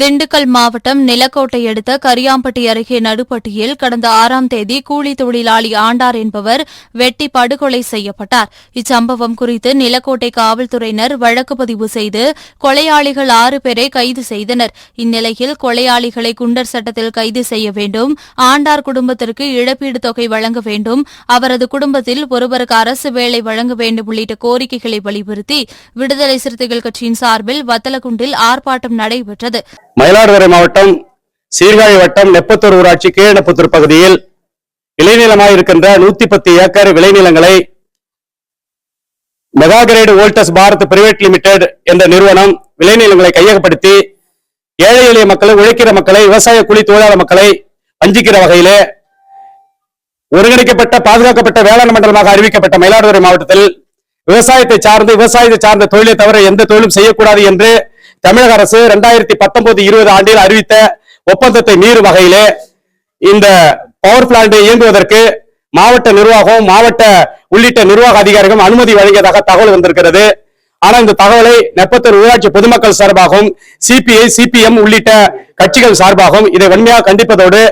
திண்டுக்கல் மாவட்டம் நிலக்கோட்டை அடுத்த கரியாம்பட்டி அருகே நடுப்பட்டியில் கடந்த ஆறாம் தேதி கூலி தொழிலாளி ஆண்டார் என்பவர் வெட்டி படுகொலை செய்யப்பட்டார். இச்சம்பவம் குறித்து நிலக்கோட்டை காவல்துறையினர் வழக்கு பதிவு செய்து கொலையாளிகள் ஆறு பேரை கைது செய்தனர். இந்நிலையில் கொலையாளிகளை குண்டர் சட்டத்தில் கைது செய்ய வேண்டும் ஆண்டார் குடும்பத்திற்கு இழப்பீடு தொகை வழங்க வேண்டும் அவரது குடும்பத்தில் ஒருவருக்கு அரசு வேலை வழங்க வேண்டும் உள்ளிட்ட கோரிக்கைகளை வலியுறுத்தி விடுதலை சிறுத்தைகள் கட்சியின் சார்பில் வத்தலகுண்டில் ஆர்ப்பாட்டம் நடைபெற்றது. மயிலாடுதுறை மாவட்டம் சீர்காழி வட்டம் நெப்பத்தூர் ஊராட்சி கீழநெப்பத்தூர் பகுதியில் விளைநிலமாக இருக்கின்ற நூத்தி பத்து acre விளைநிலங்களை mega grade volts Bharat private limited என்ற நிறுவனம் விளைநிலங்களை கையகப்படுத்தி ஏழை எளிய மக்களை உழைக்கிற மக்களை விவசாய கூலி தொழிலாளர் மக்களை வஞ்சிக்கிற வகையிலே ஒருங்கிணைக்கப்பட்ட பாதுகாக்கப்பட்ட வேளாண் மண்டலமாக அறிவிக்கப்பட்ட மயிலாடுதுறை மாவட்டத்தில் விவசாயத்தை சார்ந்து விவசாயத்தை சார்ந்த தொழிலை தவிர எந்த தொழிலும் செய்யக்கூடாது என்று தமிழக அரசு இரண்டாயிரத்தி பத்தொன்பது இருபது ஆண்டில் அறிவித்த ஒப்பந்தத்தை மீறும் வகையிலே இந்த பவர் பிளான்ட் இயங்குவதற்கு மாவட்ட நிர்வாகம் மாவட்ட உள்ளிட்ட நிர்வாக அதிகாரிகள் அனுமதி வழங்கியதாக தகவல் வந்திருக்கிறது. ஆனா இந்த தகவலை நெப்பத்தூர் ஊராட்சி பொதுமக்கள் சார்பாகவும் சிபிஐ சிபிஎம் உள்ளிட்ட கட்சிகள் சார்பாகவும் இதை வன்மையாக கண்டிப்பதோடு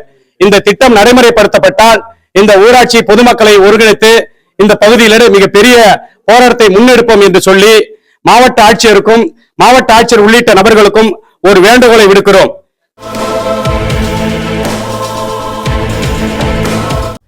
இந்த திட்டம் நடைமுறைப்படுத்தப்பட்டால் இந்த ஊராட்சி பொதுமக்களை ஒருங்கிணைத்து இந்த பகுதியிலே மிகப்பெரிய போராட்டத்தை முன்னெடுப்போம் என்று சொல்லி மாவட்ட ஆட்சியருக்கும் மாவட்ட ஆட்சியர் உள்ளிட்ட நபர்களுக்கும் ஒரு வேண்டுகோளை விடுக்கிறோம்.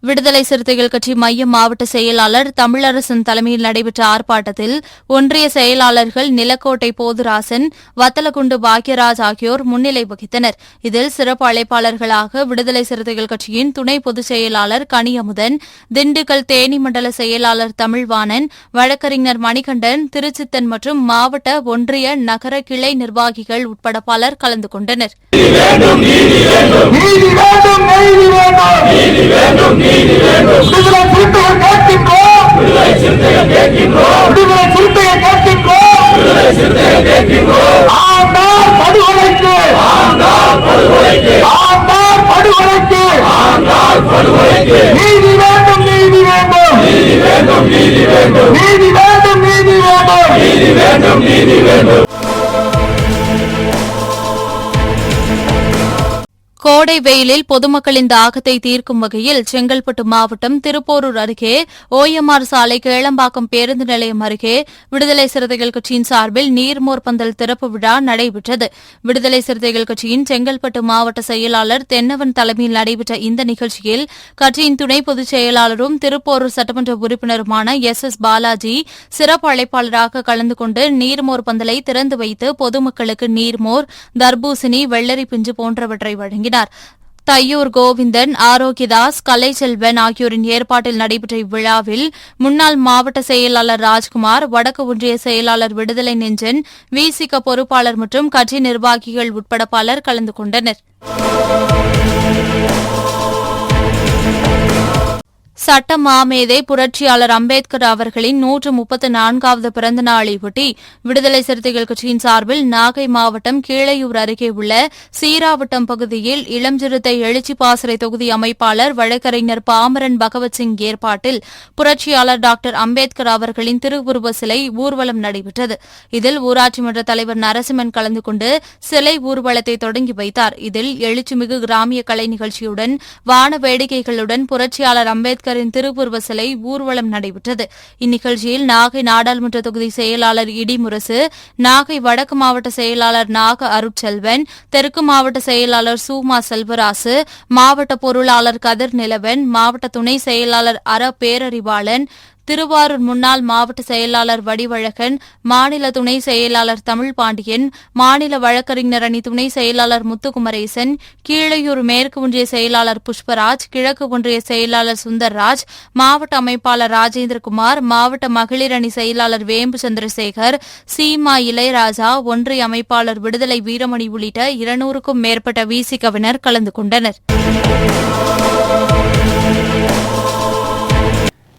விடுதலை சிறுத்தைகள் கட்சி மைய மாவட்ட செயலாளர் தமிழரசன் தலைமையில் நடைபெற்ற ஆர்ப்பாட்டத்தில் ஒன்றிய செயலாளர்கள் நிலக்கோட்டை போதுராசன் வத்தலகுண்டு பாக்யராஜ் ஆகியோர் முன்னிலை வகித்தனர். இதில் சிறப்பு அழைப்பாளர்களாக விடுதலை சிறுத்தைகள் கட்சியின் துணை பொதுச் செயலாளர் கனியமுதன் திண்டுக்கல் தேனி மண்டல செயலாளர் தமிழ்வாணன் வழக்கறிஞர் மணிகண்டன் திருச்சித்தன் மற்றும் மாவட்ட ஒன்றிய நகர கிளை நிர்வாகிகள் உட்பட பலர் கலந்து கொண்டனர். நீதி வேண்டும் நீதி வேண்டும் நீதி வேண்டும் நீதி வேண்டும் விடுதலை சிறுத்தைகள் கேட்கின்றோம். விடுதலை சிறுத்தைகள் கேட்கின்றோம். விடுதலை சிறுத்தைகள் கேட்கின்றோம். ஆண்டார் படுகொலைக்கு. ஆண்டார் படுகொலைக்கு. ஆண்டார் படுகொலைக்கு. ஆண்டார் படுகொலைக்கு. நீதி வேண்டும் நீதி வேண்டும். நீதி வேண்டும் நீதி வேண்டும். நீதி வேண்டும் நீதி வேண்டும். நீதி வேண்டும் நீதி வேண்டும். கோடை வெயிலில் பொதுமக்களின் தாகத்தை தீர்க்கும் வகையில் செங்கல்பட்டு மாவட்டம் திருப்போரூர் அருகே ஓஎம்ஆர் சாலை கேளம்பாக்கம் பேருந்து நிலையம் அருகே விடுதலை சிறுத்தைகள் கட்சியின் சார்பில் நீர்மோர் பந்தல் திறப்பு விழா நடைபெற்றது. விடுதலை சிறுத்தைகள் கட்சியின் செங்கல்பட்டு மாவட்ட செயலாளர் தென்னவன் தலைமையில் நடைபெற்ற இந்த நிகழ்ச்சியில் கட்சியின் துணை பொதுச் செயலாளரும் திருப்போரூர் சட்டமன்ற உறுப்பினருமான எஸ் எஸ் பாலாஜி சிறப்பு அழைப்பாளராக கலந்து கொண்டு நீர்மோர் பந்தலை திறந்து வைத்து பொதுமக்களுக்கு நீர்மோர் தர்பூசணி வெள்ளரி பிஞ்சு போன்றவற்றை வழங்கினார். தையூர் கோவிந்தன் ஆரோக்கியதாஸ் கலைச்செல்வன் ஆகியோரின் ஏற்பாட்டில் நடைபெற்ற இவ்விழாவில் முன்னாள் மாவட்ட செயலாளர் ராஜ்குமார் வடக்கு ஒன்றிய செயலாளர் விடுதலை நெஞ்சன் விசிக பொறுப்பாளர் மற்றும் கட்சி நிர்வாகிகள் உட்பட பலர் கலந்து கொண்டனர். சட்ட மாமேதை புரட்சியாளர் அம்பேத்கர் அவர்களின் நூற்று முப்பத்து நான்காவது பிறந்த நாளையொட்டி விடுதலை சிறுத்தைகள் கட்சியின் சார்பில் நாகை மாவட்டம் கீழையூர் அருகே உள்ள சீராவட்டம் பகுதியில் இளஞ்சிறுத்தை எழுச்சி பாசறை தொகுதி அமைப்பாளர் வழக்கறிஞர் பாமரன் பகவத் சிங் ஏற்பாட்டில் புரட்சியாளர் டாக்டர் அம்பேத்கர் அவர்களின் திருவுருவ சிலை ஊர்வலம் நடைபெற்றது. இதில் ஊராட்சி மன்ற தலைவர் நரசிம்மன் கலந்து கொண்டு சிலை ஊர்வலத்தை தொடங்கி வைத்தார். இதில் எழுச்சிமிகு கிராமிய கலை நிகழ்ச்சியுடன் வான வேடிக்கைகளுடன் புரட்சியாளர் அம்பேத்கர் அம்பேத்கரின் திருவுருவ சிலை ஊர்வலம் நடைபெற்றது. இந்நிகழ்ச்சியில் நாகை நாடாளுமன்ற தொகுதி செயலாளர் இடிமுரசு நாகை வடக்கு மாவட்ட செயலாளர் நாக அருட்செல்வன் தெற்கு மாவட்ட செயலாளர் சூமா செல்வராசு மாவட்ட பொருளாளர் கதிர் நிலவன் மாவட்ட துணை செயலாளர் அற பேரறிவாளன் திருவாரூர் முன்னாள் மாவட்ட செயலாளர் வடிவழகன் மாநில துணை செயலாளர் தமிழ் பாண்டியன் மாநில வழக்கறிஞர் அணி துணை செயலாளர் முத்துக்குமரேசன் கீழையூர் மேற்கு ஒன்றிய செயலாளர் புஷ்பராஜ் கிழக்கு ஒன்றிய செயலாளர் சுந்தர்ராஜ் மாவட்ட அமைப்பாளர் ராஜேந்திரகுமார் மாவட்ட மகளிர் அணி செயலாளர் வேம்பு சந்திரசேகர் சீமா இளையராஜா ஒன்றிய அமைப்பாளர் விடுதலை வீரமணி உள்ளிட்ட இருநூறுக்கும் மேற்பட்ட விசிகவினர் கலந்து கொண்டனர்.